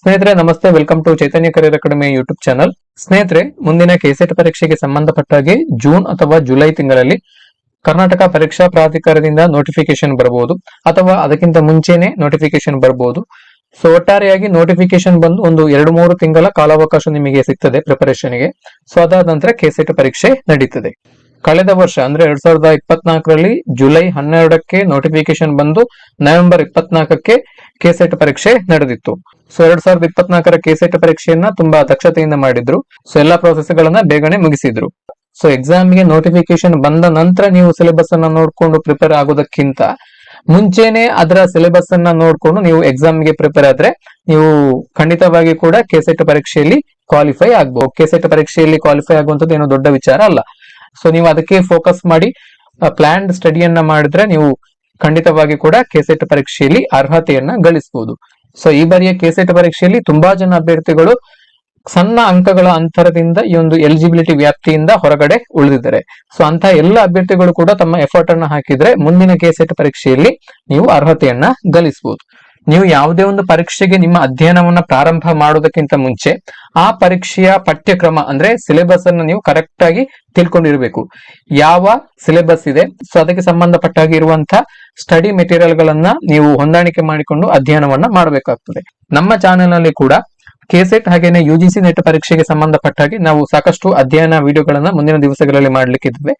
ಸ್ನೇಹಿತರೆ, ನಮಸ್ತೆ. Welcome to Chaitanya career academy YouTube channel ಸ್ನೇಹಿತರೆ, ಮುಂದಿನ ಕೆಸೆಟ್ ಪರೀಕ್ಷೆಗೆ ಸಂಬಂಧಪಟ್ಟ ಹಾಗೆ ಜೂನ್ ಅಥವಾ ಜುಲೈ ತಿಂಗಳಲ್ಲಿ ಕರ್ನಾಟಕ ಪರೀಕ್ಷಾ ಪ್ರಾಧಿಕಾರದಿಂದ ನೋಟಿಫಿಕೇಶನ್ ಬರಬಹುದು ಅಥವಾ ಅದಕ್ಕಿಂತ ಮುಂಚೆನೆ ನೋಟಿಫಿಕೇಶನ್ ಬರಬಹುದು. ಸೊ ಒಟ್ಟಾರೆಯಾಗಿ ನೋಟಿಫಿಕೇಶನ್ ಬಂದು ಒಂದು ಎರಡು ಮೂರು ತಿಂಗಳ ಕಾಲಾವಕಾಶ ನಿಮಗೆ ಸಿಗ್ತದೆ ಪ್ರಿಪರೇಷನ್ಗೆ ಸೊ ಅದಾದ ನಂತರ ಕೆಸೆಟ್ ಪರೀಕ್ಷೆ ನಡೀತದೆ. ಕಳೆದ ವರ್ಷ, ಅಂದ್ರೆ ಎರಡ್ ಸಾವಿರದ ಇಪ್ಪತ್ನಾಲ್ಕರಲ್ಲಿ ಜುಲೈ ಹನ್ನೆರಡಕ್ಕೆ ನೋಟಿಫಿಕೇಶನ್ ಬಂದು ನವೆಂಬರ್ ಇಪ್ಪತ್ನಾಲ್ಕಕ್ಕೆ ಕೆಸೆಟ್ ಪರೀಕ್ಷೆ ನಡೆದಿತ್ತು. ಸೊ, ಎರಡ್ ಸಾವಿರದ ಇಪ್ಪತ್ನಾಲ್ಕರ ಕೆಸೆಟ್ ಪರೀಕ್ಷೆಯನ್ನ ತುಂಬಾ ದಕ್ಷತೆಯಿಂದ ಮಾಡಿದ್ರು. ಸೊ, ಎಲ್ಲಾ ಪ್ರೊಸೆಸ್ ಗಳನ್ನ ಬೇಗನೆ ಮುಗಿಸಿದ್ರು. ಸೊ ಎಕ್ಸಾಮ್ಗೆ ನೋಟಿಫಿಕೇಶನ್ ಬಂದ ನಂತರ ನೀವು ಸಿಲೆಬಸ್ ಅನ್ನ ನೋಡ್ಕೊಂಡು ಪ್ರಿಪೇರ್ ಆಗೋದಕ್ಕಿಂತ ಮುಂಚೆನೆ ಅದರ ಸಿಲೆಬಸ್ ಅನ್ನ ನೋಡ್ಕೊಂಡು ನೀವು ಎಕ್ಸಾಮ್ಗೆ ಪ್ರಿಪೇರ್ ಆದ್ರೆ ನೀವು ಖಂಡಿತವಾಗಿ ಕೂಡ ಕೆಸೆಟ್ ಪರೀಕ್ಷೆಯಲ್ಲಿ ಕ್ವಾಲಿಫೈ ಆಗ್ಬಹುದು ಕೆಸೆಟ್ ಪರೀಕ್ಷೆಯಲ್ಲಿ ಕ್ವಾಲಿಫೈ ಆಗುವಂತದ್ದು ಏನೋ ದೊಡ್ಡ ವಿಚಾರ ಅಲ್ಲ. ಸೊ, ನೀವು ಅದಕ್ಕೆ ಫೋಕಸ್ ಮಾಡಿ ಪ್ಲಾನ್ಡ್ ಸ್ಟಡಿಯನ್ನ ಮಾಡಿದ್ರೆ ನೀವು ಖಂಡಿತವಾಗಿ ಕೂಡ ಕೆಸೆಟ್ ಪರೀಕ್ಷೆಯಲ್ಲಿ ಅರ್ಹತೆಯನ್ನ ಗಳಿಸಬಹುದು ಸೊ ಈ ಬಾರಿಯ ಕೆಸೆಟ್ ಪರೀಕ್ಷೆಯಲ್ಲಿ ತುಂಬಾ ಜನ ಅಭ್ಯರ್ಥಿಗಳು ಸಣ್ಣ ಅಂಕಗಳ ಅಂತರದಿಂದ ಈ ಒಂದು ಎಲಿಜಿಬಿಲಿಟಿ ವ್ಯಾಪ್ತಿಯಿಂದ ಹೊರಗಡೆ ಉಳಿದಿದ್ದಾರೆ. ಸೊ ಅಂತ ಎಲ್ಲ ಅಭ್ಯರ್ಥಿಗಳು ಕೂಡ ತಮ್ಮ ಎಫರ್ಟ್ ಅನ್ನ ಹಾಕಿದ್ರೆ ಮುಂದಿನ ಕೆಸೆಟ್ ಪರೀಕ್ಷೆಯಲ್ಲಿ ನೀವು ಅರ್ಹತೆಯನ್ನ ಗಳಿಸಬಹುದು ನೀವು ಯಾವುದೇ ಒಂದು ಪರೀಕ್ಷೆಗೆ ನಿಮ್ಮ ಅಧ್ಯಯನವನ್ನ ಪ್ರಾರಂಭ ಮಾಡೋದಕ್ಕಿಂತ ಮುಂಚೆ ಆ ಪರೀಕ್ಷೆಯ ಪಠ್ಯಕ್ರಮ ಅಂದ್ರೆ ಸಿಲೆಬಸ್ ಅನ್ನು ನೀವು ಕರೆಕ್ಟ್ ಆಗಿ ತಿಳ್ಕೊಂಡಿರ್ಬೇಕು. ಯಾವ ಸಿಲೆಬಸ್ ಇದೆ? ಸೊ ಅದಕ್ಕೆ ಸಂಬಂಧಪಟ್ಟ ಹಾಗೆ ಇರುವಂತಹ ಸ್ಟಡಿ ಮೆಟೀರಿಯಲ್ ಗಳನ್ನ ನೀವು ಹೊಂದಾಣಿಕೆ ಮಾಡಿಕೊಂಡು ಅಧ್ಯಯನವನ್ನ ಮಾಡಬೇಕಾಗ್ತದೆ. ನಮ್ಮ ಚಾನೆಲ್ನಲ್ಲಿ ಕೂಡ ಕೆಸೆಟ್ ಹಾಗೇನೆ ಯು ಜಿ ಸಿ ನೆಟ್ ಪರೀಕ್ಷೆಗೆ ಸಂಬಂಧಪಟ್ಟ ಹಾಗೆ ನಾವು ಸಾಕಷ್ಟು ಅಧ್ಯಯನ ವಿಡಿಯೋಗಳನ್ನ ಮುಂದಿನ ದಿವಸಗಳಲ್ಲಿ ಮಾಡ್ಲಿಕ್ಕಿದ್ವಿ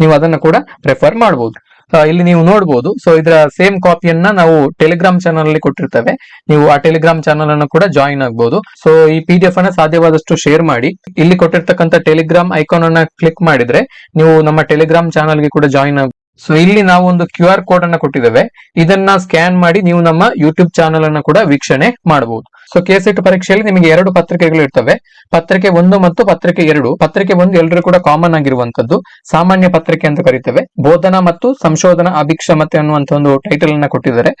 ನೀವು ಅದನ್ನ ಕೂಡ ಪ್ರಿಫರ್ ಮಾಡಬಹುದು ಇಲ್ಲಿ ನೀವು ನೋಡಬಹುದು ಸೊ ಇದರ ಸೇಮ್ ಕಾಪಿಯನ್ನ ನಾವು ಟೆಲಿಗ್ರಾಮ್ ಚಾನಲ್ ಅಲ್ಲಿ ಕೊಟ್ಟಿರ್ತೇವೆ. ನೀವು ಆ ಟೆಲಿಗ್ರಾಮ್ ಚಾನಲ್ ಅನ್ನು ಕೂಡ ಜಾಯಿನ್ ಆಗಬಹುದು ಸೊ ಈ ಪಿ ಡಿ ಅನ್ನ ಸಾಧ್ಯವಾದಷ್ಟು ಶೇರ್ ಮಾಡಿ. ಇಲ್ಲಿ ಕೊಟ್ಟಿರ್ತಕ್ಕಂಥ ಟೆಲಿಗ್ರಾಮ್ ಐಕಾನ್ ಅನ್ನ ಕ್ಲಿಕ್ ಮಾಡಿದ್ರೆ ನೀವು ನಮ್ಮ ಟೆಲಿಗ್ರಾಮ್ ಚಾನಲ್ಗೆ ಕೂಡ ಜಾಯಿನ್ ಆಗ ಸೊ ಇಲ್ಲಿ ನಾವು ಒಂದು ಕ್ಯೂ ಆರ್ ಕೋಡ್ ಅನ್ನ ಕೊಟ್ಟಿದ್ದೇವೆ. ಇದನ್ನ ಸ್ಕ್ಯಾನ್ ಮಾಡಿ ನೀವು ನಮ್ಮ ಯೂಟ್ಯೂಬ್ ಚಾನಲ್ ಅನ್ನ ಕೂಡ ವೀಕ್ಷಣೆ ಮಾಡಬಹುದು ಸೊ ಕೆಸೆಟ್ ಪರೀಕ್ಷೆಯಲ್ಲಿ ನಿಮಗೆ ಎರಡು ಪತ್ರಿಕೆಗಳು ಇರ್ತವೆ. ಪತ್ರಿಕೆ ಒಂದು ಮತ್ತು ಪತ್ರಿಕೆ ಎರಡು. ಪತ್ರಿಕೆ ಒಂದು ಎಲ್ಲರೂ ಕೂಡ ಕಾಮನ್ ಆಗಿರುವಂತದ್ದು ಸಾಮಾನ್ಯ ಪತ್ರಿಕೆ ಅಂತ ಕರಿತೇವೆ. ಬೋಧನಾ ಮತ್ತು ಸಂಶೋಧನಾ ಅಭಿಕ್ಷಮತೆ ಅನ್ನುವಂತ ಒಂದು ಟೈಟಲ್ ಅನ್ನ ಕೊಟ್ಟಿದ್ದಾರೆ.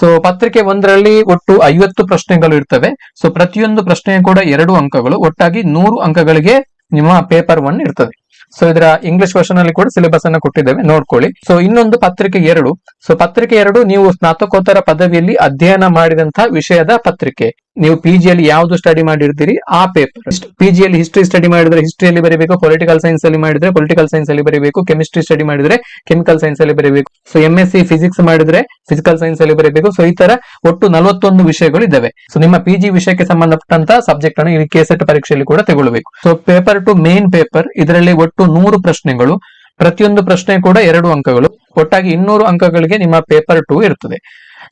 ಸೊ ಪತ್ರಿಕೆ ಒಂದರಲ್ಲಿ ಒಟ್ಟು ಐವತ್ತು ಪ್ರಶ್ನೆಗಳು ಇರ್ತವೆ. ಸೊ ಪ್ರತಿಯೊಂದು ಪ್ರಶ್ನೆಯೂ ಕೂಡ ಎರಡು ಅಂಕಗಳು. ಒಟ್ಟಾಗಿ ನೂರು ಅಂಕಗಳಿಗೆ ನಿಮ್ಮ ಪೇಪರ್ ಒನ್ ಇರ್ತದೆ. ಸೊ ಇದರ ಇಂಗ್ಲಿಷ್ ವರ್ಷನ್ ಅಲ್ಲಿ ಕೂಡ ಸಿಲೆಬಸ್ ಅನ್ನ ಕೊಟ್ಟಿದ್ದೇವೆ. ನೋಡ್ಕೊಳ್ಳಿ. ಸೊ ಇನ್ನೊಂದು ಪತ್ರಿಕೆ ಎರಡು. ಸೊ ಪತ್ರಿಕೆ ಎರಡು, ನೀವು ಸ್ನಾತಕೋತ್ತರ ಪದವಿಯಲ್ಲಿ ಅಧ್ಯಯನ ಮಾಡಿದಂತಹ ವಿಷಯದ ಪತ್ರಿಕೆ. ನೀವು ಪಿ ಜಿಯಲ್ಲಿ ಯಾವ್ದು ಸ್ಟಡಿ ಮಾಡಿರ್ತೀರಿ? ಆ ಪೇಪರ್ ಪಿ ಜಿಯಲ್ಲಿ ಹಿಸ್ಟ್ರಿ ಸ್ಟಡಿ ಮಾಡಿದ್ರೆ ಹಿಸ್ಟ್ರಿಯಲ್ಲಿ ಬರೀಬೇಕು ಪೊಲಿಟಿಕಲ್ ಸೈನ್ಸ್ ಅಲ್ಲಿ ಮಾಡಿದ್ರೆ ಪೊಲಿಟಿಕಲ್ ಸೈನ್ಸ್ ಅಲ್ಲಿ ಬರೀಬೇಕು ಕೆಮಿಸ್ಟ್ರಿ ಸ್ಟಡಿ ಮಾಡಿದ್ರೆ ಕೆಮಿಕಲ್ ಸೈನ್ಸ್ ಅಲ್ಲಿ ಬರೀಬೇಕು. So M S C physics ಮಾಡಿದ್ರೆ ಫಿಸಿಕಲ್ ಸೈನ್ಸ್ ಅಲ್ಲಿ ಬರೀಬೇಕು. ಸೊ ಈ ತರ ಒಟ್ಟು ನಲವತ್ತೊಂದು ವಿಷಯಗಳು ಇದಾವೆ ಸೊ ನಿಮ್ಮ ಪಿ ಜಿ ವಿಷಯಕ್ಕೆ ಸಂಬಂಧಪಟ್ಟಂತ ಸಬ್ಜೆಕ್ಟ್ ಅನ್ನು ಈ ಕೆಸೆಟ್ ಪರೀಕ್ಷೆಯಲ್ಲಿ ಕೂಡ ತಗೊಳ್ಬೇಕು. So paper two main paper ಇದರಲ್ಲಿ ಒಟ್ಟು ನೂರು ಪ್ರಶ್ನೆಗಳು, ಪ್ರತಿಯೊಂದು ಪ್ರಶ್ನೆ ಕೂಡ ಎರಡು ಅಂಕಗಳು. ಒಟ್ಟಾಗಿ ಇನ್ನೂರು ಅಂಕಗಳಿಗೆ ನಿಮ್ಮ ಪೇಪರ್ ಟು ಇರ್ತದೆ.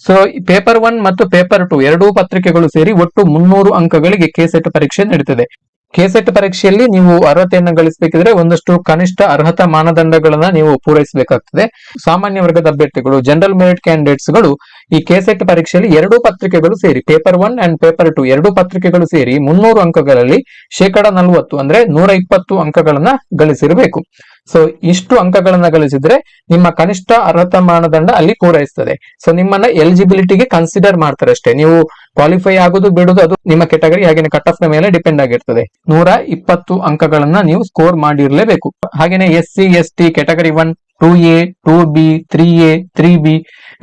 ಸೊ ಪೇಪರ್ ಒನ್ ಮತ್ತು ಪೇಪರ್ ಟು ಎರಡೂ ಪತ್ರಿಕೆಗಳು ಸೇರಿ ಒಟ್ಟು ಮುನ್ನೂರು ಅಂಕಗಳಿಗೆ ಕೆಸೆಟ್ ಪರೀಕ್ಷೆ ನಡೀತದೆ. ಕೆಸೆಟ್ ಪರೀಕ್ಷೆಯಲ್ಲಿ ನೀವು ಅರ್ಹತೆಯನ್ನು ಗಳಿಸಬೇಕಿದ್ರೆ ಒಂದಷ್ಟು ಕನಿಷ್ಠ ಅರ್ಹತಾ ಮಾನದಂಡಗಳನ್ನ ನೀವು ಪೂರೈಸಬೇಕಾಗ್ತದೆ. ಸಾಮಾನ್ಯ ವರ್ಗದ ಅಭ್ಯರ್ಥಿಗಳು ಜನರಲ್ ಮೆರಿಟ್ ಕ್ಯಾಂಡಿಡೇಟ್ಸ್ಗಳು ಈ ಕೆಸೆಟ್ ಪರೀಕ್ಷೆಯಲ್ಲಿ ಎರಡೂ ಪತ್ರಿಕೆಗಳು ಸೇರಿ paper one and paper two ಎರಡೂ ಪತ್ರಿಕೆಗಳು ಸೇರಿ ಮುನ್ನೂರು ಅಂಕಗಳಲ್ಲಿ ಶೇಕಡ ನಲವತ್ತು ಅಂದ್ರೆ ನೂರ ಇಪ್ಪತ್ತು ಅಂಕಗಳನ್ನ ಗಳಿಸಿರಬೇಕು. ಸೊ ಇಷ್ಟು ಅಂಕಗಳನ್ನ ಗಳಿಸಿದ್ರೆ ನಿಮ್ಮ ಕನಿಷ್ಠ ಅರ್ಹತಾ ಮಾನದಂಡ ಅಲ್ಲಿ ಪೂರೈಸ್ತದೆ. ಸೊ ನಿಮ್ಮನ್ನ ಎಲಿಜಿಬಿಲಿಟಿಗೆ ಕನ್ಸಿಡರ್ ಮಾಡ್ತಾರೆ ಅಷ್ಟೇ. ನೀವು ಕ್ವಾಲಿಫೈ ಆಗೋದು ಬಿಡೋದು ಅದು ನಿಮ್ಮ ಕೆಟಗರಿ ಹಾಗೇನೆ ಕಟ್ ಆಫ್ನ ಮೇಲೆ ಡಿಪೆಂಡ್ ಆಗಿರ್ತದೆ. ನೂರ ಇಪ್ಪತ್ತು ಅಂಕಗಳನ್ನ ನೀವು ಸ್ಕೋರ್ ಮಾಡಿರ್ಲೇಬೇಕು. ಹಾಗೇನೆ S C S T category one two A two B three A three B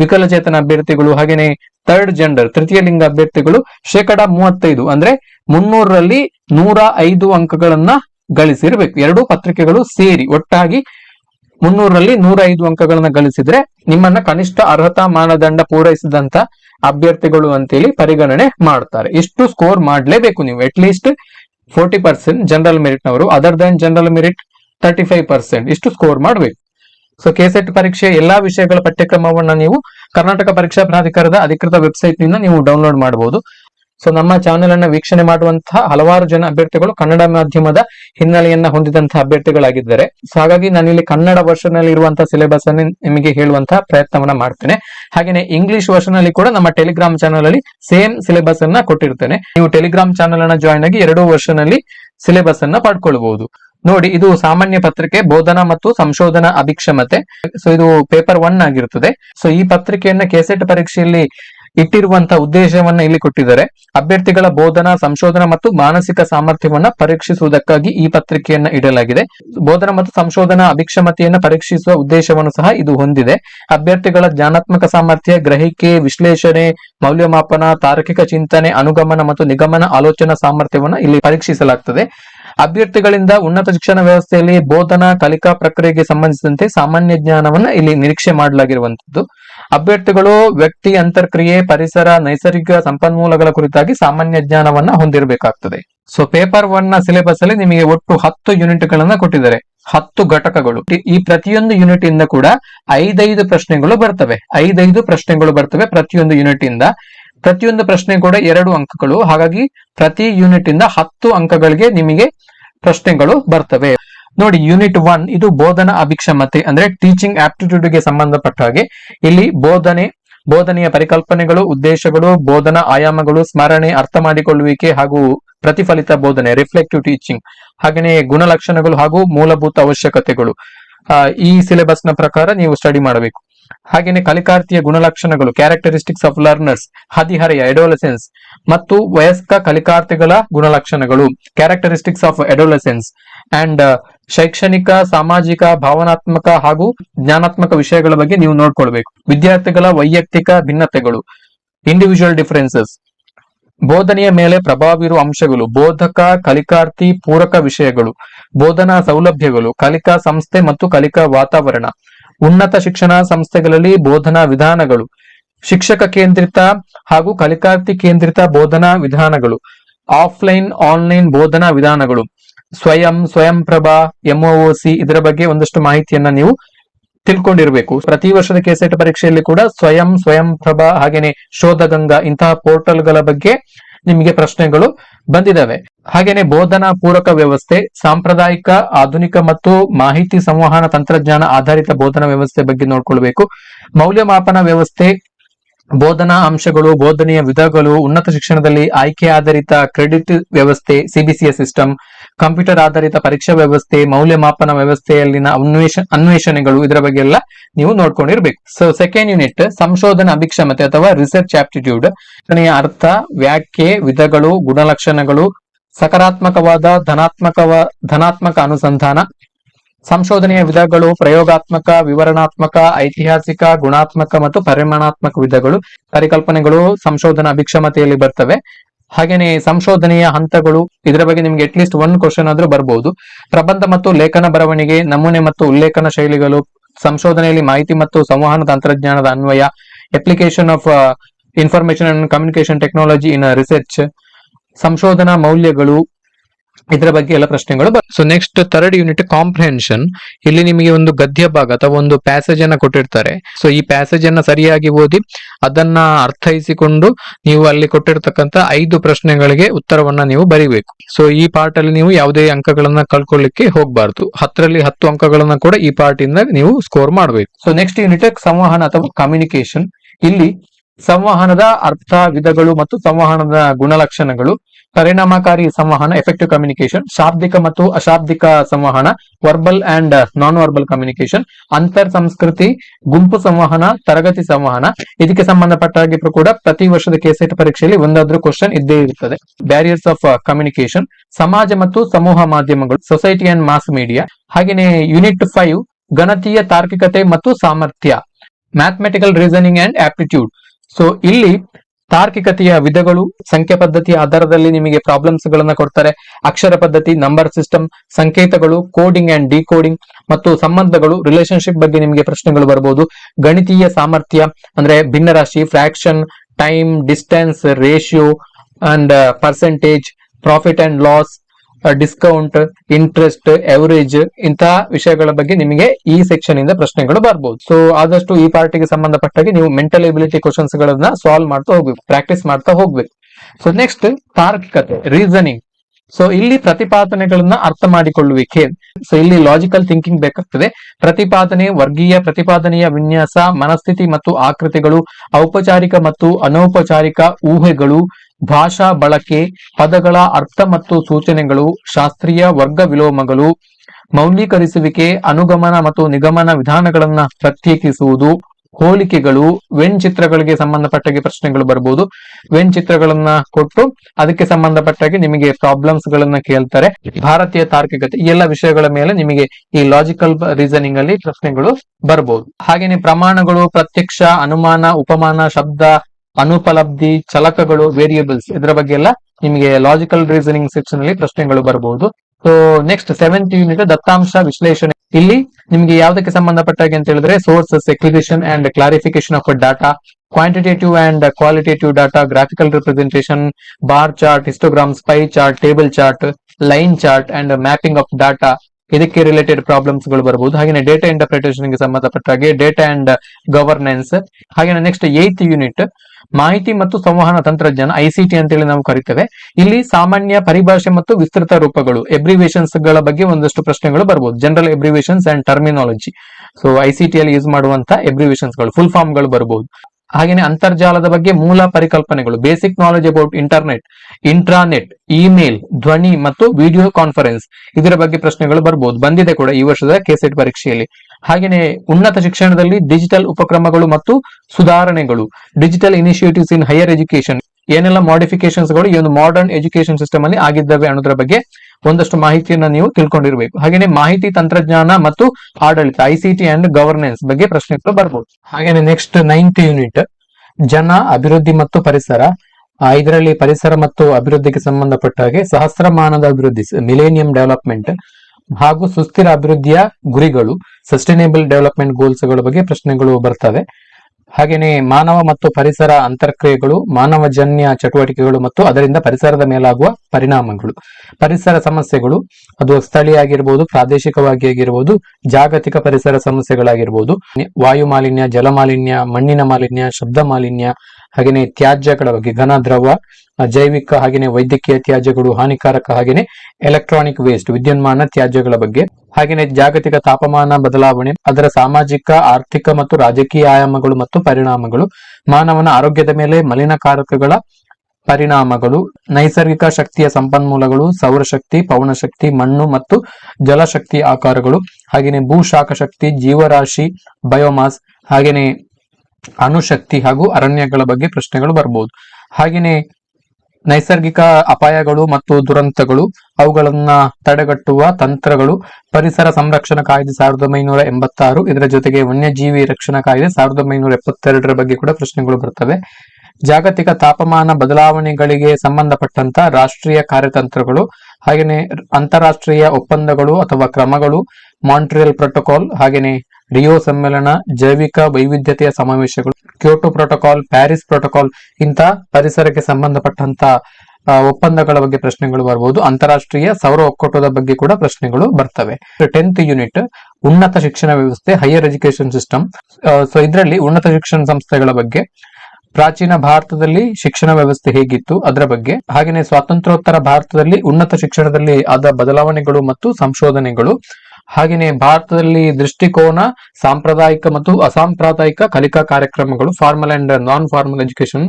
ವಿಕಲಚೇತನ ಅಭ್ಯರ್ಥಿಗಳು, ಹಾಗೇನೆ ಥರ್ಡ್ ಜೆಂಡರ್ ತೃತೀಯ ಲಿಂಗ ಅಭ್ಯರ್ಥಿಗಳು ಶೇಕಡ ಮೂವತ್ತೈದು. ಅಂದ್ರೆ ಮುನ್ನೂರರಲ್ಲಿ ನೂರ ಐದು ಅಂಕಗಳನ್ನ ಗಳಿಸಿರ್ಬೇಕು. ಎರಡೂ ಪತ್ರಿಕೆಗಳು ಸೇರಿ ಒಟ್ಟಾಗಿ ಮುನ್ನೂರಲ್ಲಿ ನೂರ ಐದು ಅಂಕಗಳನ್ನ ಗಳಿಸಿದ್ರೆ ನಿಮ್ಮನ್ನ ಕನಿಷ್ಠ ಅರ್ಹತಾ ಮಾನದಂಡ ಪೂರೈಸಿದಂತ ಅಭ್ಯರ್ಥಿಗಳು ಅಂತೇಳಿ ಪರಿಗಣನೆ ಮಾಡ್ತಾರೆ. ಇಷ್ಟು ಸ್ಕೋರ್ ಮಾಡ್ಲೇಬೇಕು ನೀವು? At least forty percent general merit ನವರು other than general merit thirty five percent ಇಷ್ಟು ಸ್ಕೋರ್ ಮಾಡಬೇಕು. ಸೊ ಕೆಸೆಟ್ ಪರೀಕ್ಷೆ, ಎಲ್ಲಾ ವಿಷಯಗಳ ಪಠ್ಯಕ್ರಮವನ್ನ ನೀವು ಕರ್ನಾಟಕ ಪರೀಕ್ಷಾ ಪ್ರಾಧಿಕಾರದ ಅಧಿಕೃತ ವೆಬ್ಸೈಟ್ನಿಂದ ನೀವು ಡೌನ್ಲೋಡ್ ಮಾಡಬಹುದು ಸೊ ನಮ್ಮ ಚಾನೆಲ್ ಅನ್ನ ವೀಕ್ಷಣೆ ಮಾಡುವಂತಹ ಹಲವಾರು ಜನ ಅಭ್ಯರ್ಥಿಗಳು ಕನ್ನಡ ಮಾಧ್ಯಮದ ಹಿನ್ನೆಲೆಯನ್ನ ಹೊಂದಿದಂತಹ ಅಭ್ಯರ್ಥಿಗಳಾಗಿದ್ದಾರೆ. ಸೊ ಹಾಗಾಗಿ ನಾನು ಇಲ್ಲಿ ಕನ್ನಡ ವರ್ಷನ್ನಲ್ಲಿ ಇರುವಂತಹ ಸಿಲೆಬಸ್ ಅನ್ನು ನಿಮಗೆ ಹೇಳುವಂತಹ ಪ್ರಯತ್ನವನ್ನ ಮಾಡ್ತೇನೆ. ಹಾಗೇನೆ ಇಂಗ್ಲಿಷ್ ವರ್ಷನ್ ಅಲ್ಲಿ ಕೂಡ ನಮ್ಮ ಟೆಲಿಗ್ರಾಮ್ ಚಾನಲ್ ಅಲ್ಲಿ ಸೇಮ್ ಸಿಲೆಬಸ್ ಅನ್ನ ಕೊಟ್ಟಿರ್ತೇನೆ. ನೀವು ಟೆಲಿಗ್ರಾಮ್ ಚಾನಲ್ ಅನ್ನ ಜಾಯ್ನ್ ಆಗಿ ಎರಡು ವರ್ಷನ್ ಅಲ್ಲಿ ಸಿಲೆಬಸ್ ಅನ್ನ ಪಡ್ಕೊಳ್ಬಹುದು. ನೋಡಿ, ಇದು ಸಾಮಾನ್ಯ ಪತ್ರಿಕೆ, ಬೋಧನಾ ಮತ್ತು ಸಂಶೋಧನಾ ಅಭಿಕ್ಷಮತೆ. ಸೊ ಇದು ಪೇಪರ್ ಒನ್ ಆಗಿರುತ್ತದೆ ಸೊ ಈ ಪತ್ರಿಕೆಯನ್ನ ಕೆಸೆಟ್ ಪರೀಕ್ಷೆಯಲ್ಲಿ ಇಟ್ಟಿರುವಂತಹ ಉದ್ದೇಶವನ್ನ ಇಲ್ಲಿ ಕೊಟ್ಟಿದ್ದಾರೆ. ಅಭ್ಯರ್ಥಿಗಳ ಬೋಧನಾ, ಸಂಶೋಧನಾ ಮತ್ತು ಮಾನಸಿಕ ಸಾಮರ್ಥ್ಯವನ್ನ ಪರೀಕ್ಷಿಸುವುದಕ್ಕಾಗಿ ಈ ಪತ್ರಿಕೆಯನ್ನ ಇಡಲಾಗಿದೆ. ಬೋಧನಾ ಮತ್ತು ಸಂಶೋಧನಾ ಅಭಿಕ್ಷಮತೆಯನ್ನ ಪರೀಕ್ಷಿಸುವ ಉದ್ದೇಶವನ್ನು ಸಹ ಇದು ಹೊಂದಿದೆ. ಅಭ್ಯರ್ಥಿಗಳ ಜ್ಞಾನಾತ್ಮಕ ಸಾಮರ್ಥ್ಯ, ಗ್ರಹಿಕೆ, ವಿಶ್ಲೇಷಣೆ, ಮೌಲ್ಯಮಾಪನ, ತಾರ್ಕಿಕ ಚಿಂತನೆ, ಅನುಗಮನ ಮತ್ತು ನಿಗಮನ ಆಲೋಚನಾ ಸಾಮರ್ಥ್ಯವನ್ನ ಇಲ್ಲಿ ಪರೀಕ್ಷಿಸಲಾಗ್ತದೆ. ಅಭ್ಯರ್ಥಿಗಳಿಂದ ಉನ್ನತ ಶಿಕ್ಷಣ ವ್ಯವಸ್ಥೆಯಲ್ಲಿ ಬೋಧನಾ, ಕಲಿಕಾ ಪ್ರಕ್ರಿಯೆಗೆ ಸಂಬಂಧಿಸಿದಂತೆ ಸಾಮಾನ್ಯ ಜ್ಞಾನವನ್ನ ಇಲ್ಲಿ ನಿರೀಕ್ಷೆ ಮಾಡಲಾಗಿರುವಂತದ್ದು. ಅಭ್ಯರ್ಥಿಗಳು ವ್ಯಕ್ತಿ ಅಂತರ್ಕ್ರಿಯೆ, ಪರಿಸರ, ನೈಸರ್ಗಿಕ ಸಂಪನ್ಮೂಲಗಳ ಕುರಿತಾಗಿ ಸಾಮಾನ್ಯ ಜ್ಞಾನವನ್ನ ಹೊಂದಿರಬೇಕಾಗ್ತದೆ. ಸೊ ಪೇಪರ್ ಒನ್ನ ಸಿಲೆಬಸ್ ಅಲ್ಲಿ ನಿಮಗೆ ಒಟ್ಟು ಹತ್ತು ಯೂನಿಟ್ ಗಳನ್ನ ಕೊಟ್ಟಿದ್ದಾರೆ. ಹತ್ತು ಘಟಕಗಳು. ಈ- ಪ್ರತಿಯೊಂದು ಯೂನಿಟ್ ಇಂದ ಕೂಡ ಐದೈದು ಪ್ರಶ್ನೆಗಳು ಬರ್ತವೆ. ಐದೈದು ಪ್ರಶ್ನೆಗಳು ಬರ್ತವೆ ಪ್ರತಿಯೊಂದು ಯೂನಿಟ್ ಇಂದ. ಪ್ರತಿಯೊಂದು ಪ್ರಶ್ನೆ ಕೂಡ ಎರಡು ಅಂಕಗಳು. ಹಾಗಾಗಿ ಪ್ರತಿ ಯೂನಿಟ್ ಇಂದ ಹತ್ತು ಅಂಕಗಳಿಗೆ ನಿಮಗೆ ಪ್ರಶ್ನೆಗಳು ಬರ್ತವೆ. ನೋಡಿ ಯೂನಿಟ್ ಒನ್ ಇದು ಬೋಧನಾ ಅಭಿಕ್ಷಮತೆ, ಅಂದ್ರೆ ಟೀಚಿಂಗ್ ಆಪ್ಟಿಟ್ಯೂಡ್ಗೆ ಸಂಬಂಧಪಟ್ಟ ಹಾಗೆ. ಇಲ್ಲಿ ಬೋಧನೆ, ಬೋಧನೆಯ ಪರಿಕಲ್ಪನೆಗಳು, ಉದ್ದೇಶಗಳು, ಬೋಧನಾ ಆಯಾಮಗಳು, ಸ್ಮರಣೆ, ಅರ್ಥ ಮಾಡಿಕೊಳ್ಳುವಿಕೆ ಹಾಗೂ ಪ್ರತಿಫಲಿತ ಬೋಧನೆ ರಿಫ್ಲೆಕ್ಟಿವ್ ಟೀಚಿಂಗ್ ಹಾಗೆಯೇ ಗುಣಲಕ್ಷಣಗಳು ಹಾಗೂ ಮೂಲಭೂತ ಅವಶ್ಯಕತೆಗಳು. ಈ ಸಿಲೆಬಸ್ನ ಪ್ರಕಾರ ನೀವು ಸ್ಟಡಿ ಮಾಡಬೇಕು. ಹಾಗೆಯೇ ಕಲಿಕಾರ್ಥಿಯ ಗುಣಲಕ್ಷಣಗಳು ಕ್ಯಾರೆಕ್ಟರಿಸ್ಟಿಕ್ಸ್ ಆಫ್ ಲರ್ನರ್ಸ್ ಹದಿಹರೆಯ ಎಡೋಲಸೆನ್ಸ್ ಮತ್ತು ವಯಸ್ಕ ಕಲಿಕಾರ್ಥಿಗಳ ಗುಣಲಕ್ಷಣಗಳು ಕ್ಯಾರೆಕ್ಟರಿಸ್ಟಿಕ್ಸ್ ಆಫ್ ಎಡೋಲಸೆನ್ಸ್ ಅಂಡ್ ಶೈಕ್ಷಣಿಕ, ಸಾಮಾಜಿಕ, ಭಾವನಾತ್ಮಕ ಹಾಗೂ ಜ್ಞಾನಾತ್ಮಕ ವಿಷಯಗಳ ಬಗ್ಗೆ ನೀವು ನೋಡ್ಕೊಳ್ಬೇಕು. ವಿದ್ಯಾರ್ಥಿಗಳ ವೈಯಕ್ತಿಕ ಭಿನ್ನತೆಗಳು ಇಂಡಿವಿಜುವಲ್ ಡಿಫರೆನ್ಸಸ್ ಬೋಧನೆಯ ಮೇಲೆ ಪ್ರಭಾವ ಬೀರುವ ಅಂಶಗಳು, ಬೋಧಕ, ಕಲಿಕಾರ್ಥಿ, ಪೂರಕ ವಿಷಯಗಳು, ಬೋಧನಾ ಸೌಲಭ್ಯಗಳು, ಕಲಿಕಾ ಸಂಸ್ಥೆ ಮತ್ತು ಕಲಿಕಾ ವಾತಾವರಣ, ಉನ್ನತ ಶಿಕ್ಷಣ ಸಂಸ್ಥೆಗಳಲ್ಲಿ ಬೋಧನಾ ವಿಧಾನಗಳು, ಶಿಕ್ಷಕ ಕೇಂದ್ರಿತ ಹಾಗೂ ಕಲಿಕಾರ್ಥಿ ಕೇಂದ್ರಿತ ಬೋಧನಾ ವಿಧಾನಗಳು, ಆಫ್ಲೈನ್, ಆನ್ಲೈನ್ ಬೋಧನಾ ವಿಧಾನಗಳು. ಸ್ವಯಂ ಸ್ವಯಂ ಪ್ರಭಾ ಎಂಒಸಿ ಇದರ ಬಗ್ಗೆ ಒಂದಷ್ಟು ಮಾಹಿತಿಯನ್ನ ನೀವು ತಿಳ್ಕೊಂಡಿರ್ಬೇಕು. ಪ್ರತಿ ವರ್ಷದ ಕೆಸೆಟ್ ಪರೀಕ್ಷೆಯಲ್ಲಿ ಕೂಡ ಸ್ವಯಂ ಸ್ವಯಂ ಪ್ರಭಾ ಹಾಗೇನೆ ಶೋಧಗಂಗಾ ಇಂತಹ ಪೋರ್ಟಲ್ಗಳ ಬಗ್ಗೆ ನಿಮಗೆ ಪ್ರಶ್ನೆಗಳು ಬಂದಿದ್ದಾವೆ ಹಾಗೇನೆ ಬೋಧನಾ ಪೂರಕ ವ್ಯವಸ್ಥೆ, ಸಾಂಪ್ರದಾಯಿಕ, ಆಧುನಿಕ ಮತ್ತು ಮಾಹಿತಿ ಸಂವಹನ ತಂತ್ರಜ್ಞಾನ ಆಧಾರಿತ ಬೋಧನಾ ವ್ಯವಸ್ಥೆ ಬಗ್ಗೆ ನೋಡ್ಕೊಳ್ಬೇಕು. ಮೌಲ್ಯಮಾಪನ ವ್ಯವಸ್ಥೆ, ಬೋಧನಾ ಅಂಶಗಳು, ಬೋಧನೆಯ ವಿಧಗಳು, ಉನ್ನತ ಶಿಕ್ಷಣದಲ್ಲಿ ಆಯ್ಕೆ ಆಧಾರಿತ ಕ್ರೆಡಿಟ್ ವ್ಯವಸ್ಥೆ ಸಿಬಿಸಿಎ ಸಿಸ್ಟಮ್ ಕಂಪ್ಯೂಟರ್ ಆಧಾರಿತ ಪರೀಕ್ಷಾ ವ್ಯವಸ್ಥೆ, ಮೌಲ್ಯಮಾಪನ ವ್ಯವಸ್ಥೆಯಲ್ಲಿನ ಅನ್ವೇಷ, ಅನ್ವೇಷಣೆಗಳು ಇದರ ಬಗ್ಗೆ ಎಲ್ಲ ನೀವು ನೋಡ್ಕೊಂಡಿರ್ಬೇಕು. ಸೊ ಸೆಕೆಂಡ್ ಯೂನಿಟ್ ಸಂಶೋಧನಾ ಅಭಿಕ್ಷಮತೆ ಅಥವಾ ರಿಸರ್ಚ್ ಆಪ್ಟಿಟ್ಯೂಡ್ ಅರ್ಥ, ವ್ಯಾಖ್ಯೆ, ವಿಧಗಳು, ಗುಣಲಕ್ಷಣಗಳು, ಸಕಾರಾತ್ಮಕವಾದ, ಧನಾತ್ಮಕವ, ಧನಾತ್ಮಕ ಅನುಸಂಧಾನ. ಸಂಶೋಧನೆಯ ವಿಧಗಳು, ಪ್ರಯೋಗಾತ್ಮಕ, ವಿವರಣಾತ್ಮಕ, ಐತಿಹಾಸಿಕ, ಗುಣಾತ್ಮಕ ಮತ್ತು ಪರಿಮಾಣಾತ್ಮಕ ವಿಧಗಳು, ಪರಿಕಲ್ಪನೆಗಳು ಸಂಶೋಧನಾ ಅಭಿಕ್ಷಮತೆಯಲ್ಲಿ ಬರ್ತವೆ. ಹಾಗೇನೆ ಸಂಶೋಧನೆಯ ಹಂತಗಳು, ಇದರ ಬಗ್ಗೆ ನಿಮ್ಗೆ ಅಟ್ಲೀಸ್ಟ್ ಒನ್ ಕ್ವಶನ್ ಆದ್ರೂ ಬರಬಹುದು ಪ್ರಬಂಧ ಮತ್ತು ಲೇಖನ ಬರವಣಿಗೆ, ನಮೂನೆ ಮತ್ತು ಉಲ್ಲೇಖನ ಶೈಲಿಗಳು, ಸಂಶೋಧನೆಯಲ್ಲಿ ಮಾಹಿತಿ ಮತ್ತು ಸಂವಹನ ತಂತ್ರಜ್ಞಾನದ ಅನ್ವಯ application of information and communication technology in research ಸಂಶೋಧನಾ ಮೌಲ್ಯಗಳು ಇದರ ಬಗ್ಗೆ ಎಲ್ಲ ಪ್ರಶ್ನೆಗಳು so next third unit comprehension ಇಲ್ಲಿ ನಿಮಗೆ ಒಂದು ಗದ್ಯ ಭಾಗ ಅಥವಾ ಒಂದು ಪ್ಯಾಸೇಜ್ ಅನ್ನ ಕೊಟ್ಟಿರ್ತಾರೆ. ಸೊ ಈ ಪ್ಯಾಸೇಜ್ ಅನ್ನ ಸರಿಯಾಗಿ ಓದಿ ಅದನ್ನ ಅರ್ಥೈಸಿಕೊಂಡು ನೀವು ಅಲ್ಲಿ ಕೊಟ್ಟಿರ್ತಕ್ಕಂತ ಐದು ಪ್ರಶ್ನೆಗಳಿಗೆ ಉತ್ತರವನ್ನ ನೀವು ಬರಿಬೇಕು. ಸೊ ಈ ಪಾರ್ಟ್ ಅಲ್ಲಿ ನೀವು ಯಾವುದೇ ಅಂಕಗಳನ್ನ ಕಳ್ಕೊಳ್ಳಿಕ್ಕೆ ಹೋಗ್ಬಾರ್ದು. ಹತ್ತರಲ್ಲಿ ಹತ್ತು ಅಂಕಗಳನ್ನ ಕೂಡ ಈ ಪಾರ್ಟ್ ಇಂದ ನೀವು ಸ್ಕೋರ್ ಮಾಡಬೇಕು. ಸೊ ನೆಕ್ಸ್ಟ್ ಯೂನಿಟ್ ಸಂವಹನ ಅಥವಾ ಕಮ್ಯುನಿಕೇಶನ್ ಇಲ್ಲಿ ಸಂವಹನದ ಅರ್ಥ, ವಿಧಗಳು ಮತ್ತು ಸಂವಹನದ ಗುಣಲಕ್ಷಣಗಳು ಪರಿಣಾಮಕಾರಿ ಸಂವಹನ ಎಫೆಕ್ಟಿವ್ ಕಮ್ಯುನಿಕೇಶನ್ ಶಾಬ್ದಿಕ ಮತ್ತು ಅಶಾಬ್ದಿಕ ಸಂವಹನ verbal and non verbal communication ಅಂತರ್ ಸಂಸ್ಕೃತಿ ಗುಂಪು ಸಂವಹನ, ತರಗತಿ ಸಂವಹನ. ಇದಕ್ಕೆ ಸಂಬಂಧಪಟ್ಟ ಹಾಗೆ ಕೂಡ ಪ್ರತಿ ವರ್ಷದ ಕೆಸೆಟ್ ಪರೀಕ್ಷೆಯಲ್ಲಿ ಒಂದಾದ್ರೂ ಕ್ವಶನ್ ಇದ್ದೇ ಇರುತ್ತದೆ ಬ್ಯಾರಿಯರ್ಸ್ ಆಫ್ ಕಮ್ಯುನಿಕೇಶನ್ ಸಮಾಜ ಮತ್ತು ಸಮೂಹ ಮಾಧ್ಯಮಗಳು ಸೊಸೈಟಿ ಅಂಡ್ ಮಾಸ್ ಮೀಡಿಯಾ ಹಾಗೆಯೇ ಯೂನಿಟ್ ಫೈವ್ ಗಣತೀಯ ತಾರ್ಕಿಕತೆ ಮತ್ತು ಸಾಮರ್ಥ್ಯ mathematical reasoning and aptitude so ಇಲ್ಲಿ ತಾರ್ಕಿಕತೆಯ ವಿಧಗಳು, ಸಂಖ್ಯೆ ಪದ್ಧತಿಯ ಆಧಾರದಲ್ಲಿ ನಿಮಗೆ ಪ್ರಾಬ್ಲಮ್ಸ್ ಗಳನ್ನ ಕೊಡ್ತಾರೆ. ಅಕ್ಷರ ಪದ್ಧತಿ ನಂಬರ್ ಸಿಸ್ಟಮ್ ಸಂಕೇತಗಳು ಕೋಡಿಂಗ್ ಅಂಡ್ ಡಿಕೋಡಿಂಗ್ ಮತ್ತು ಸಂಬಂಧಗಳು ರಿಲೇಶನ್ಶಿಪ್ ಬಗ್ಗೆ ನಿಮಗೆ ಪ್ರಶ್ನೆಗಳು ಬರಬಹುದು ಗಣಿತೀಯ ಸಾಮರ್ಥ್ಯ, ಅಂದ್ರೆ ಭಿನ್ನರಾಶಿ fraction time distance ratio and percentage profit and loss discount interest average ಇಂತಹ ವಿಷಯಗಳ ಬಗ್ಗೆ ನಿಮಗೆ ಈ ಸೆಕ್ಷನ್ ಇಂದ ಪ್ರಶ್ನೆಗಳು ಬರಬಹುದು ಸೊ ಆದಷ್ಟು ಈ ಪಾರ್ಟಿಗೆ ಸಂಬಂಧಪಟ್ಟಾಗಿ ನೀವು ಮೆಂಟಲ್ ಎಬಿಲಿಟಿ ಕ್ವಶನ್ಸ್ ಗಳನ್ನ ಸಾಲ್ವ್ ಮಾಡ್ತಾ ಹೋಗ್ಬೇಕು ಪ್ರಾಕ್ಟೀಸ್ ಮಾಡ್ತಾ ಹೋಗ್ಬೇಕು. ಸೊ ನೆಕ್ಸ್ಟ್ ತಾರ್ಕಿಕತೆ ರೀಸನಿಂಗ್ ಸೊ ಇಲ್ಲಿ ಪ್ರತಿಪಾದನೆಗಳನ್ನ ಅರ್ಥ ಮಾಡಿಕೊಳ್ಳುವಿಕೆ. ಸೊ ಇಲ್ಲಿ ಲಾಜಿಕಲ್ ಥಿಂಕಿಂಗ್ ಬೇಕಾಗ್ತದೆ. ಪ್ರತಿಪಾದನೆ, ವರ್ಗೀಯ ಪ್ರತಿಪಾದನೆಯ ವಿನ್ಯಾಸ, ಮನಸ್ಥಿತಿ ಮತ್ತು ಆಕೃತಿಗಳು, ಔಪಚಾರಿಕ ಮತ್ತು ಅನೌಪಚಾರಿಕ ಊಹೆಗಳು, ಭಾಷಾ ಬಳಕೆ, ಪದಗಳ ಅರ್ಥ ಮತ್ತು ಸೂಚನೆಗಳು, ಶಾಸ್ತ್ರೀಯ ವರ್ಗ ವಿಲೋಮಗಳು, ಮೌಲ್ಯೀಕರಿಸುವಿಕೆ, ಅನುಗಮನ ಮತ್ತು ನಿಗಮನ ವಿಧಾನಗಳನ್ನ ಪ್ರತ್ಯೇಕಿಸುವುದು. ಹೋಲಿಕೆಗಳು, ವೆನ್ ಚಿತ್ರಗಳಿಗೆ ಸಂಬಂಧಪಟ್ಟಾಗೆ ಪ್ರಶ್ನೆಗಳು ಬರಬಹುದು ವೆನ್ ಚಿತ್ರಗಳನ್ನ ಕೊಟ್ಟು ಅದಕ್ಕೆ ಸಂಬಂಧಪಟ್ಟಾಗೆ ನಿಮಗೆ ಪ್ರಾಬ್ಲಮ್ಸ್ ಗಳನ್ನ ಕೇಳ್ತಾರೆ. ಭಾರತೀಯ ತಾರ್ಕಿಕತೆ, ಈ ಎಲ್ಲ ವಿಷಯಗಳ ಮೇಲೆ ನಿಮಗೆ ಈ ಲಾಜಿಕಲ್ ರೀಸನಿಂಗ್ ಅಲ್ಲಿ ಪ್ರಶ್ನೆಗಳು ಬರಬಹುದು ಹಾಗೇನೆ ಪ್ರಮಾಣಗಳು, ಪ್ರತ್ಯಕ್ಷ, ಅನುಮಾನ, ಉಪಮಾನ, ಶಬ್ದ, ಅನುಪಲಬ್ಧಿ, ಚಲಕಗಳು ವೇರಿಯೇಬಲ್ಸ್ ಇದರ ಬಗ್ಗೆ ಎಲ್ಲ ನಿಮಗೆ ಲಾಜಿಕಲ್ ರೀಸನಿಂಗ್ ಸೆಕ್ಷನ್ ಅಲ್ಲಿ ಪ್ರಶ್ನೆಗಳು ಬರಬಹುದು ಸೊ ನೆಕ್ಸ್ಟ್ ಸೆವೆಂತ್ ಯೂನಿಟ್ ದತ್ತಾಂಶ ವಿಶ್ಲೇಷಣೆ. ಇಲ್ಲಿ ನಿಮಗೆ ಯಾವ್ದಕ್ಕೆ ಸಂಬಂಧಪಟ್ಟಾಗೆ ಅಂತ ಹೇಳಿದ್ರೆ sources acquisition and clarification of data quantitative and qualitative data graphical representation bar chart histogram pie chart table chart line chart and mapping of data ಇದಕ್ಕೆ ರಿಲೇಟೆಡ್ ಪ್ರಾಬ್ಲಮ್ಸ್ಗಳು ಬರಬಹುದು ಹಾಗೆ ಡೇಟಾ ಇಂಟರ್ಪ್ರಿಟೇಷನ್ಗೆ ಸಂಬಂಧಪಟ್ಟ ಹಾಗೆ ಡೇಟಾ ಅಂಡ್ ಗವರ್ನೆನ್ಸ್ ಹಾಗೆ ನೆಕ್ಸ್ಟ್ ಏತ್ ಯೂನಿಟ್ ಮಾಹಿತಿ ಮತ್ತು ಸಂವಹನ ತಂತ್ರಜ್ಞಾನ, ಐಸಿಟಿ ಅಂತೇಳಿ ನಾವು ಕರಿತೇವೆ. ಇಲ್ಲಿ ಸಾಮಾನ್ಯ ಪರಿಭಾಷೆ ಮತ್ತು ವಿಸ್ತೃತ ರೂಪಗಳು ಎಬ್ರಿವೇಶನ್ಸ್ಗಳ ಬಗ್ಗೆ ಒಂದಷ್ಟು ಪ್ರಶ್ನೆಗಳು ಬರಬಹುದು general abbreviations and terminology so ICT ಅಲ್ಲಿ ಯೂಸ್ ಮಾಡುವಂತ ಎಬ್ರಿವೇಶನ್ಸ್ಗಳು ಫುಲ್ ಫಾರ್ಮ್ಗಳು ಬರಬಹುದು ಹಾಗೇನೆ ಅಂತರ್ಜಾಲದ ಬಗ್ಗೆ ಮೂಲ ಪರಿಕಲ್ಪನೆಗಳು basic knowledge about internet intranet email ಧ್ವನಿ ಮತ್ತು ವಿಡಿಯೋ ಕಾನ್ಫರೆನ್ಸ್ ಇದರ ಬಗ್ಗೆ ಪ್ರಶ್ನೆಗಳು ಬರಬಹುದು ಬಂದಿದೆ ಕೂಡ ಈ ವರ್ಷದ ಕೆಸೆಟ್ ಪರೀಕ್ಷೆಯಲ್ಲಿ. ಹಾಗೇನೆ ಉನ್ನತ ಶಿಕ್ಷಣದಲ್ಲಿ ಡಿಜಿಟಲ್ ಉಪಕ್ರಮಗಳು ಮತ್ತು ಸುಧಾರಣೆಗಳು digital initiatives in higher education ಏನೆಲ್ಲ ಮಾಡಿಫಿಕೇಶನ್ಸ್ಗಳು ಈ ಒಂದು ಮಾಡರ್ನ್ ಎಜುಕೇಶನ್ ಸಿಸ್ಟಮ್ ಅಲ್ಲಿ ಆಗಿದ್ದಾವೆ ಅನ್ನೋದ್ರ ಬಗ್ಗೆ ಒಂದಷ್ಟು ಮಾಹಿತಿಯನ್ನ ನೀವು ತಿಳ್ಕೊಂಡಿರ್ಬೇಕು. ಹಾಗೇನೆ ಮಾಹಿತಿ ತಂತ್ರಜ್ಞಾನ ಮತ್ತು ಆಡಳಿತ ಐಸಿಟಿ ಅಂಡ್ ಗವರ್ನೆನ್ಸ್ ಬಗ್ಗೆ ಪ್ರಶ್ನೆಗಳು ಬರ್ಬೋದು. ಹಾಗೇನೆ ನೆಕ್ಸ್ಟ್ ನೈನ್ತ್ ಯೂನಿಟ್ ಜನ, ಅಭಿವೃದ್ಧಿ ಮತ್ತು ಪರಿಸರ. ಇದರಲ್ಲಿ ಪರಿಸರ ಮತ್ತು ಅಭಿವೃದ್ಧಿಗೆ ಸಂಬಂಧಪಟ್ಟ ಹಾಗೆ ಸಹಸ್ರಮಾನದ ಅಭಿವೃದ್ಧಿ ಮಿಲೇನಿಯಂ ಡೆವಲಪ್ಮೆಂಟ್ ಹಾಗೂ ಸುಸ್ಥಿರ ಅಭಿವೃದ್ಧಿಯ ಗುರಿಗಳು ಸಸ್ಟೈನೇಬಲ್ ಡೆವಲಪ್ಮೆಂಟ್ ಗೋಲ್ಸ್ಗಳ ಬಗ್ಗೆ ಪ್ರಶ್ನೆಗಳು ಬರ್ತವೆ. ಹಾಗೇನೆ ಮಾನವ ಮತ್ತು ಪರಿಸರ ಅಂತರ್ಕ್ರಿಯೆಗಳು ಮಾನವಜನ್ಯ ಚಟುವಟಿಕೆಗಳು ಮತ್ತು ಅದರಿಂದ ಪರಿಸರದ ಮೇಲಾಗುವ ಪರಿಣಾಮಗಳು. ಪರಿಸರ ಸಮಸ್ಯೆಗಳು, ಅದು ಸ್ಥಳೀಯ ಆಗಿರ್ಬೋದು ಪ್ರಾದೇಶಿಕವಾಗಿ ಆಗಿರ್ಬೋದು, ಜಾಗತಿಕ ಪರಿಸರ ಸಮಸ್ಯೆಗಳಾಗಿರ್ಬೋದು ವಾಯು ಮಾಲಿನ್ಯ ಜಲ ಮಾಲಿನ್ಯ ಮಣ್ಣಿನ ಮಾಲಿನ್ಯ, ಶಬ್ದ ಮಾಲಿನ್ಯ ಹಾಗೇನೆ ತ್ಯಾಜ್ಯಗಳ ಬಗ್ಗೆ ಘನ ದ್ರವ ಜೈವಿಕ ಹಾಗೇನೆ ವೈದ್ಯಕೀಯ ತ್ಯಾಜ್ಯಗಳು ಹಾನಿಕಾರಕ ಹಾಗೆಯೇ ಎಲೆಕ್ಟ್ರಾನಿಕ್ ವೇಸ್ಟ್ ವಿದ್ಯುನ್ಮಾನ ತ್ಯಾಜ್ಯಗಳ ಬಗ್ಗೆ ಹಾಗೆಯೇ ಜಾಗತಿಕ ತಾಪಮಾನ ಬದಲಾವಣೆ, ಅದರ ಸಾಮಾಜಿಕ, ಆರ್ಥಿಕ ಮತ್ತು ರಾಜಕೀಯ ಆಯಾಮಗಳು ಮತ್ತು ಪರಿಣಾಮಗಳು, ಮಾನವನ ಆರೋಗ್ಯದ ಮೇಲೆ ಮಲಿನಕಾರಕಗಳ ಪರಿಣಾಮಗಳು, ನೈಸರ್ಗಿಕ ಶಕ್ತಿಯ ಸಂಪನ್ಮೂಲಗಳು, ಸೌರಶಕ್ತಿ ಪವನಶಕ್ತಿ ಮಣ್ಣು ಮತ್ತು ಜಲಶಕ್ತಿ ಆಕಾರಗಳು ಹಾಗೆಯೇ ಭೂಶಾಖ ಶಕ್ತಿ, ಜೀವರಾಶಿ ಬಯೋಮಾಸ್ ಹಾಗೇನೆ ಅಣುಶಕ್ತಿ ಹಾಗೂ ಅರಣ್ಯಗಳ ಬಗ್ಗೆ ಪ್ರಶ್ನೆಗಳು ಬರಬಹುದು ಹಾಗೇನೆ ನೈಸರ್ಗಿಕ ಅಪಾಯಗಳು ಮತ್ತು ದುರಂತಗಳು, ಅವುಗಳನ್ನ ತಡೆಗಟ್ಟುವ ತಂತ್ರಗಳು, ಪರಿಸರ ಸಂರಕ್ಷಣಾ ಕಾಯ್ದೆ ಸಾವಿರದ ಒಂಬೈನೂರ ಎಂಬತ್ತಾರು, ಇದರ ಜೊತೆಗೆ ವನ್ಯಜೀವಿ ರಕ್ಷಣಾ ಕಾಯ್ದೆ ಸಾವಿರದ ಒಂಬೈನೂರ ಎಪ್ಪತ್ತೆರಡರ ಬಗ್ಗೆ ಕೂಡ ಪ್ರಶ್ನೆಗಳು ಬರ್ತವೆ. ಜಾಗತಿಕ ತಾಪಮಾನ ಬದಲಾವಣೆಗಳಿಗೆ ಸಂಬಂಧಪಟ್ಟಂತ ರಾಷ್ಟ್ರೀಯ ಕಾರ್ಯತಂತ್ರಗಳು, ಹಾಗೇನೆ ಅಂತಾರಾಷ್ಟ್ರೀಯ ಒಪ್ಪಂದಗಳು ಅಥವಾ ಕ್ರಮಗಳು ಮಾಂಟ್ರಿಯಲ್ ಪ್ರೋಟೋಕಾಲ್ ಹಾಗೇನೆ ರಿಯೋ ಸಮ್ಮೇಳನ, ಜೈವಿಕ ವೈವಿಧ್ಯತೆಯ ಸಮಾವೇಶಗಳು, ಕ್ಯೋಟೋ ಪ್ರೋಟೋಕಾಲ್, ಪ್ಯಾರಿಸ್ ಪ್ರೋಟೋಕಾಲ್ ಇಂತಹ ಪರಿಸರಕ್ಕೆ ಸಂಬಂಧಪಟ್ಟಂತ ಒಪ್ಪಂದಗಳ ಬಗ್ಗೆ ಪ್ರಶ್ನೆಗಳು ಬರಬಹುದು ಅಂತಾರಾಷ್ಟ್ರೀಯ ಸೌರ ಒಕ್ಕೂಟದ ಬಗ್ಗೆ ಕೂಡ ಪ್ರಶ್ನೆಗಳು ಬರ್ತವೆ. ಟೆಂತ್ ಯೂನಿಟ್, ಉನ್ನತ ಶಿಕ್ಷಣ ವ್ಯವಸ್ಥೆ, ಹೈಯರ್ ಎಜುಕೇಶನ್ ಸಿಸ್ಟಮ್. ಸೊ ಇದರಲ್ಲಿ ಉನ್ನತ ಶಿಕ್ಷಣ ಸಂಸ್ಥೆಗಳ ಬಗ್ಗೆ, ಪ್ರಾಚೀನ ಭಾರತದಲ್ಲಿ ಶಿಕ್ಷಣ ವ್ಯವಸ್ಥೆ ಹೇಗಿತ್ತು ಅದರ ಬಗ್ಗೆ, ಹಾಗೆಯೇ ಸ್ವಾತಂತ್ರ್ಯೋತ್ತರ ಭಾರತದಲ್ಲಿ ಉನ್ನತ ಶಿಕ್ಷಣದಲ್ಲಿ ಆದ ಬದಲಾವಣೆಗಳು ಮತ್ತು ಸಂಶೋಧನೆಗಳು ಹಾಗೆಯೇ ಭಾರತದಲ್ಲಿ ದೃಷ್ಟಿಕೋನ, ಸಾಂಪ್ರದಾಯಿಕ ಮತ್ತು ಅಸಾಂಪ್ರದಾಯಿಕ ಕಲಿಕಾ ಕಾರ್ಯಕ್ರಮಗಳು formal and non formal education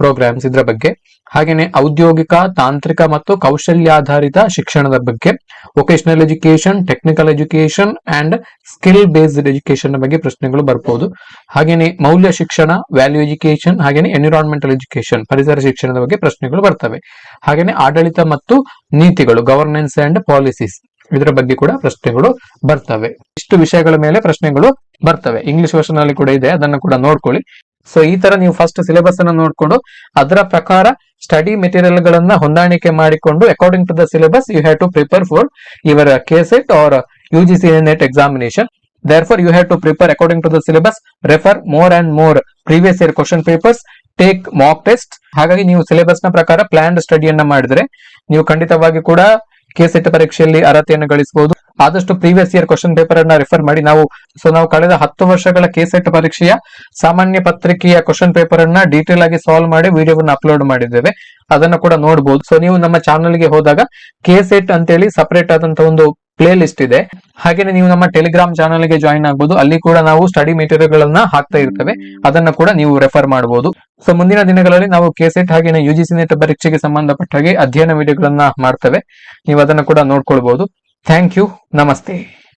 programmes ಇದರ ಬಗ್ಗೆ. ಹಾಗೆಯೇ ಔದ್ಯೋಗಿಕ, ತಾಂತ್ರಿಕ ಮತ್ತು ಕೌಶಲ್ಯಾಧಾರಿತ ಶಿಕ್ಷಣದ ಬಗ್ಗೆ vocational education technical education and skill based education ಬಗ್ಗೆ ಪ್ರಶ್ನೆಗಳು ಬರ್ಬೋದು. ಹಾಗೆಯೇ ಮೌಲ್ಯ ಶಿಕ್ಷಣ ವ್ಯಾಲ್ಯೂ ಎಜುಕೇಶನ್ ಹಾಗೆಯೇ ಎನ್ವಿರಾನ್ಮೆಂಟಲ್ ಎಜುಕೇಶನ್ ಪರಿಸರ ಶಿಕ್ಷಣದ ಬಗ್ಗೆ ಪ್ರಶ್ನೆಗಳು ಬರ್ತವೆ. ಹಾಗೆಯೇ ಆಡಳಿತ ಮತ್ತು ನೀತಿಗಳು ಗವರ್ನೆನ್ಸ್ ಅಂಡ್ ಪಾಲಿಸೀಸ್ ಇದರ ಬಗ್ಗೆ ಕೂಡ ಪ್ರಶ್ನೆಗಳು ಬರ್ತವೆ. ಇಷ್ಟು ವಿಷಯಗಳ ಮೇಲೆ ಪ್ರಶ್ನೆಗಳು ಬರ್ತವೆ. ಇಂಗ್ಲಿಷ್ ವರ್ಷನ್ ಅಲ್ಲಿ ಕೂಡ ಇದೆ, ಅದನ್ನು ಕೂಡ ನೋಡ್ಕೊಳ್ಳಿ. ಸೊ ಈ ತರ ನೀವು ಫಸ್ಟ್ ಸಿಲೆಬಸ್ ಅನ್ನು ನೋಡ್ಕೊಂಡು, ಅದರ ಪ್ರಕಾರ ಸ್ಟಡಿ ಮೆಟೀರಿಯಲ್ ಗಳನ್ನ ಹೊಂದಾಣಿಕೆ ಮಾಡಿಕೊಂಡು according to the syllabus you have to prepare for your KSET or U G C NET examination therefore you have to prepare according to the syllabus refer more and more previous year question papers take mock test ಹಾಗಾಗಿ ನೀವು ಸಿಲೆಬಸ್ನ ಪ್ರಕಾರ planned ಸ್ಟಡಿಯನ್ನ ಮಾಡಿದ್ರೆ, ನೀವು ಖಂಡಿತವಾಗಿ ಕೂಡ K set ಪರೀಕ್ಷೆಯಲ್ಲಿ ಅರ್ಹತೆಯನ್ನು ಗಳಿಸಬಹುದು. ಆದಷ್ಟು ಪ್ರೀವಿಯಸ್ ಇಯರ್ ಕ್ವಶನ್ ಪೇಪರ್ ಅನ್ನ ರೆಫರ್ ಮಾಡಿ. ನಾವು ಸೊ ನಾವು ಕಳೆದ ಹತ್ತು ವರ್ಷಗಳ ಕೆಸೆಟ್ ಪರೀಕ್ಷೆಯ ಸಾಮಾನ್ಯ ಪತ್ರಿಕೆಯ ಕ್ವಶನ್ ಪೇಪರ್ ಅನ್ನ ಡೀಟೇಲ್ ಆಗಿ ಸಾಲ್ವ್ ಮಾಡಿ ವಿಡಿಯೋವನ್ನು ಅಪ್ಲೋಡ್ ಮಾಡಿದ್ದೇವೆ. ಅದನ್ನ ಕೂಡ ನೋಡಬಹುದು ಸೊ ನೀವು ನಮ್ಮ ಚಾನಲ್ಗೆ ಹೋದಾಗ ಕೆಸೆಟ್ ಅಂತೇಳಿ ಸಪರೇಟ್ ಆದಂತಹ ಒಂದು ಪ್ಲೇ ಲಿಸ್ಟ್ ಇದೆ. ಹಾಗೇನೆ ನೀವು ನಮ್ಮ ಟೆಲಿಗ್ರಾಮ್ ಚಾನಲ್ಗೆ ಜಾಯಿನ್ ಆಗಬಹುದು ಅಲ್ಲಿ ಕೂಡ ನಾವು ಸ್ಟಡಿ ಮೆಟೀರಿಯಲ್ ಗಳನ್ನ ಹಾಕ್ತಾ ಇರ್ತೇವೆ. ಅದನ್ನ ಕೂಡ ನೀವು ರೆಫರ್ ಮಾಡಬಹುದು ಸೊ ಮುಂದಿನ ದಿನಗಳಲ್ಲಿ ನಾವು ಕೆಸೆಟ್ ಹಾಗೇನೆ ಯು ಜಿ ಸಿ ನೆಟ್ ಪರೀಕ್ಷೆಗೆ ಸಂಬಂಧಪಟ್ಟ ಹಾಗೆ ಅಧ್ಯಯನ ವಿಡಿಯೋಗಳನ್ನ ಮಾಡ್ತೇವೆ. ನೀವು ಅದನ್ನ ಕೂಡ ನೋಡ್ಕೊಳ್ಬಹುದು ಥ್ಯಾಂಕ್ ಯು ನಮಸ್ತೆ.